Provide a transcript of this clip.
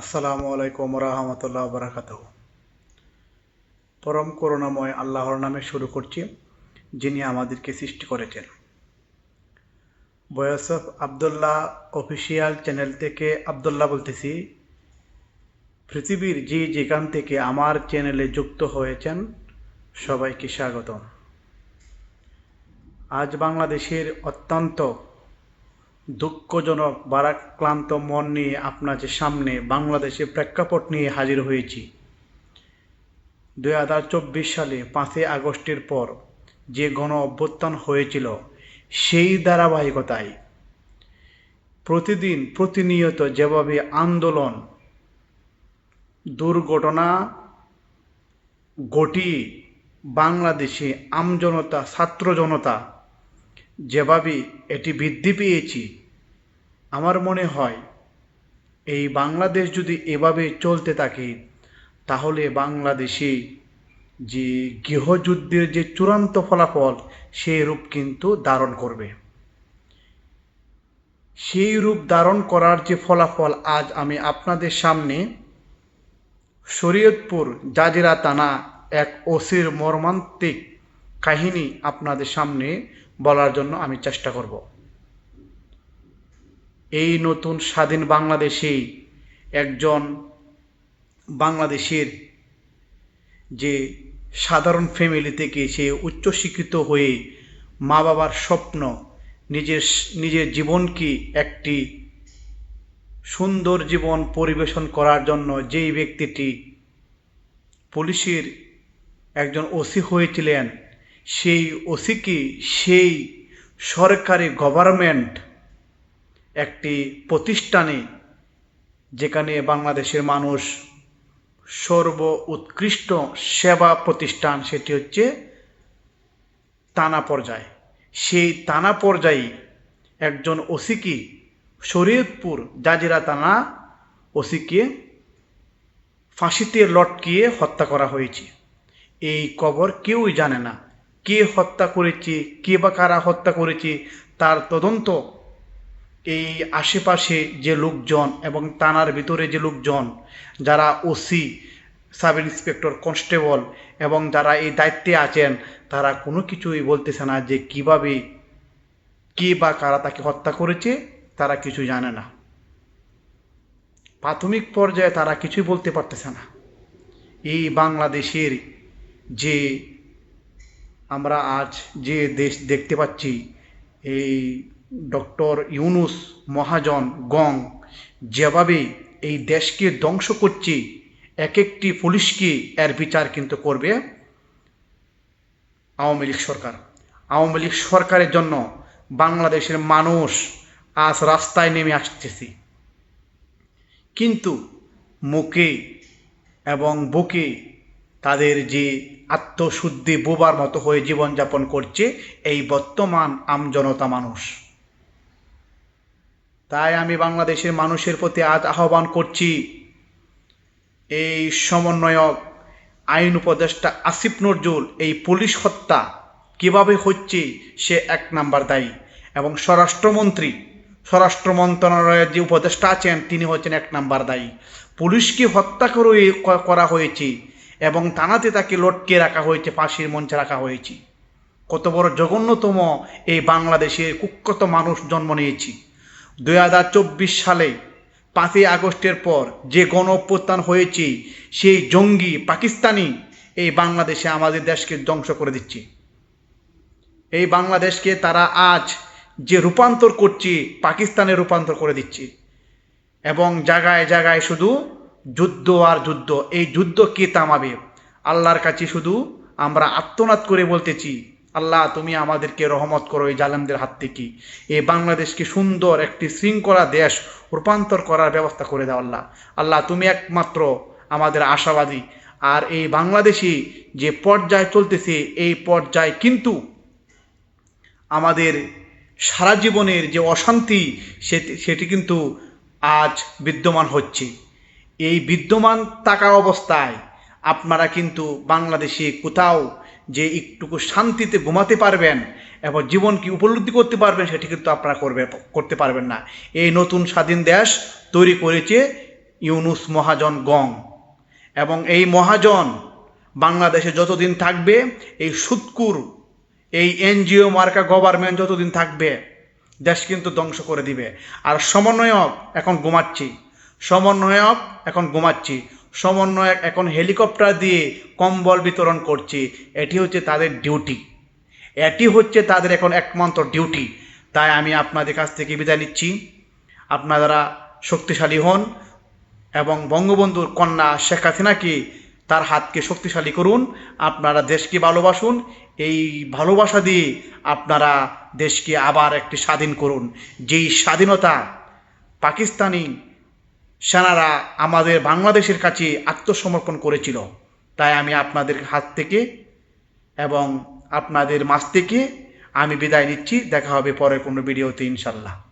আসসালামু আলাইকুম রহমতুল্লাহ বারাকাত পরম করুণাময় আল্লাহর নামে শুরু করছি, যিনি আমাদেরকে সৃষ্টি করেছেন। বয়স অফ আবদুল্লাহ অফিসিয়াল চ্যানেল থেকে আবদুল্লাহ বলতেছি, পৃথিবীর যে যেখান থেকে আমার চ্যানেলে যুক্ত হয়েছেন, সবাইকে স্বাগতম। আজ বাংলাদেশের অত্যন্ত দুঃখজনক, বারাক্লান্ত মন নিয়ে আপনাদের সামনে বাংলাদেশে প্রেক্ষাপট নিয়ে হাজির হয়েছি। দুই হাজার চব্বিশ সালে পাঁচই আগস্টের পর যে গণ অভ্যুত্থান হয়েছিল, সেই ধারাবাহিকতায় প্রতিদিন প্রতিনিয়ত যেভাবে আন্দোলন, দুর্ঘটনা ঘটিয়ে বাংলাদেশে আমজনতা ছাত্র জনতা যেভাবে এটি বৃদ্ধি পেয়েছি। আমার মনে হয়, এই বাংলাদেশ যদি এভাবে চলতে থাকে, তাহলে বাংলাদেশে যে গৃহযুদ্ধের যে চূড়ান্ত ফলাফল সেই রূপ কিন্তু ধারণ করবে। সেই রূপ ধারণ করার যে ফলাফল আজ আমি আপনাদের সামনে, শরীয়তপুর জাজিরা থানা এক ওসির মর্মান্তিক কাহিনী আপনাদের সামনে বলার জন্য আমি চেষ্টা করব। এই নতুন স্বাধীন বাংলাদেশে একজন বাংলাদেশের যে সাধারণ ফ্যামিলি থেকে সে উচ্চশিক্ষিত হয়ে মা বাবার স্বপ্ন, নিজের নিজের জীবনকে একটি সুন্দর জীবন পরিবেশন করার জন্য যেই ব্যক্তিটি পুলিশের একজন ওসি হয়েছিলেন সেই ওসিকে সেই সরকারি গভর্নমেন্ট একটি প্রতিষ্ঠানে যেখানে বাংলাদেশের মানুষ সর্ব উৎকৃষ্ট সেবা প্রতিষ্ঠান সেটি হচ্ছে তানা পর্যায়। সেই তানা পর্যায়ে একজন ওসিকে শরীয়তপুর জাজিরা তানা ওসিকে ফাঁসিতে লটকিয়ে হত্যা করা হয়েছে। এই কবর কেউই জানে না। কে হত্যা করেছে, কে বা কারা হত্যা করেছে, তার তদন্ত এই আশেপাশে যে লোকজন এবং থানার ভিতরে যে লোকজন, যারা ওসি, সাব ইন্সপেক্টর, কনস্টেবল এবং যারা এই দায়িত্বে আছেন, তারা কোনো কিছুই বলতেছে না যে কীভাবে কে বা কারা তাকে হত্যা করেছে, তারা কিছু জানে না। প্রাথমিক পর্যায়ে তারা কিছুই বলতে পারতেছে না। এই বাংলাদেশের যে আমরা আজ যে দেশ দেখতে পাচ্ছি, এই ডক্টর ইউনুস মহাজন গং যেভাবে এই দেশকে ধ্বংস করছে এক একটি পুলিশকে এর বিচার কিন্তু করবে আওয়ামী লীগ সরকার। আওয়ামী লীগ সরকারের জন্য বাংলাদেশের মানুষ আজ রাস্তায় নেমে আসতেছে। কিন্তু মুখে এবং বুকে তাদের যে আত্মশুদ্ধি বোবার মতো হয়ে জীবনযাপন করছে, এই বর্তমান আমজনতা মানুষ। তাই আমি বাংলাদেশের মানুষের প্রতি আজ আহ্বান করছি, এই সমন্বয়ক, আইন উপদেষ্টা আসিফ নজরুল, এই পুলিশ হত্যা কীভাবে হচ্ছে সে এক নাম্বার দায়ী। এবং স্বরাষ্ট্রমন্ত্রী, স্বরাষ্ট্র মন্ত্রণালয়ের যে উপদেষ্টা আছেন, তিনি হচ্ছেন এক নাম্বার দায়ী। পুলিশকে হত্যা করে করা হয়েছে এবং থানাতে তাকে লটকে রাখা হয়েছে, ফাঁসির মঞ্চে রাখা হয়েছে। কত বড় জঘন্যতম এই বাংলাদেশের কুখ্যাত মানুষ জন্ম নিয়েছি। দুই হাজার চব্বিশ সালে পাঁচই আগস্টের পর যে গণ অভ্যুত্থান হয়েছে, সেই জঙ্গি পাকিস্তানি এই বাংলাদেশে আমাদের দেশকে ধ্বংস করে দিচ্ছে। এই বাংলাদেশকে তারা আজ যে রূপান্তর করছে, পাকিস্তানে রূপান্তর করে দিচ্ছে। এবং জায়গায় জায়গায় শুধু যুদ্ধ আর যুদ্ধ, এই যুদ্ধ কে তামাবে আল্লাহর কাছে শুধু আমরা আত্মনাদ করে বলতেছি, আল্লাহ তুমি আমাদেরকে রহমত করো এই জালেমদের হাত থেকে। এই বাংলাদেশকে সুন্দর একটি শৃঙ্খলা দেশ রূপান্তর করার ব্যবস্থা করে দাও আল্লাহ। আল্লাহ তুমি একমাত্র আমাদের আশাবাদী। আর এই বাংলাদেশে যে পর্যায় চলতেছে, এই পর্যায় কিন্তু আমাদের সারা জীবনের যে অশান্তি, সেটি সেটি কিন্তু আজ বিদ্যমান হচ্ছে। এই বিদ্যমান থাকা অবস্থায় আপনারা কিন্তু বাংলাদেশে কোথাও যে একটুকু শান্তিতে ঘুমাতে পারবেন, এবং জীবনকে উপলব্ধি করতে পারবেন সেটি কিন্তু আপনারা করবে, করতে পারবেন না। এই নতুন স্বাধীন দেশ তৈরি করেছে ইউনুস মহাজন গং। এবং এই মহাজন বাংলাদেশে যতদিন থাকবে, এই সুৎকুর, এই এনজিও মার্কা গভর্নমেন্ট যতদিন থাকবে, দেশ কিন্তু ধ্বংস করে দিবে। আর সমন্বয়ক এখন ঘুমাচ্ছি। সমন্বয়ক, এখন ঘুমাচ্ছি। সমন্বয়ক, এখন হেলিকপ্টার দিয়ে কম্বল বিতরণ করছে। এটি হচ্ছে তাদের ডিউটি। এটি হচ্ছে তাদের এখন একমাত্র ডিউটি। তাই আমি আপনাদের কাছ থেকে বিদায় নিচ্ছি। আপনারা শক্তিশালী হন এবং বঙ্গবন্ধুর কন্যা শেখ হাসিনাকে তার হাতকে শক্তিশালী করুন। আপনারা দেশকে ভালোবাসুন। এই ভালোবাসা দিয়ে আপনারা দেশকে আবার একটি স্বাধীন করুন। যেই স্বাধীনতা পাকিস্তানি সেনারা আমাদের বাংলাদেশের কাছে আত্মসমর্পণ করেছিল। তাই আমি আপনাদের হাত থেকে এবং আপনাদের মাছ থেকে আমি বিদায় নিচ্ছি। দেখা হবে পরের কোনো ভিডিওতে ইনশাল্লাহ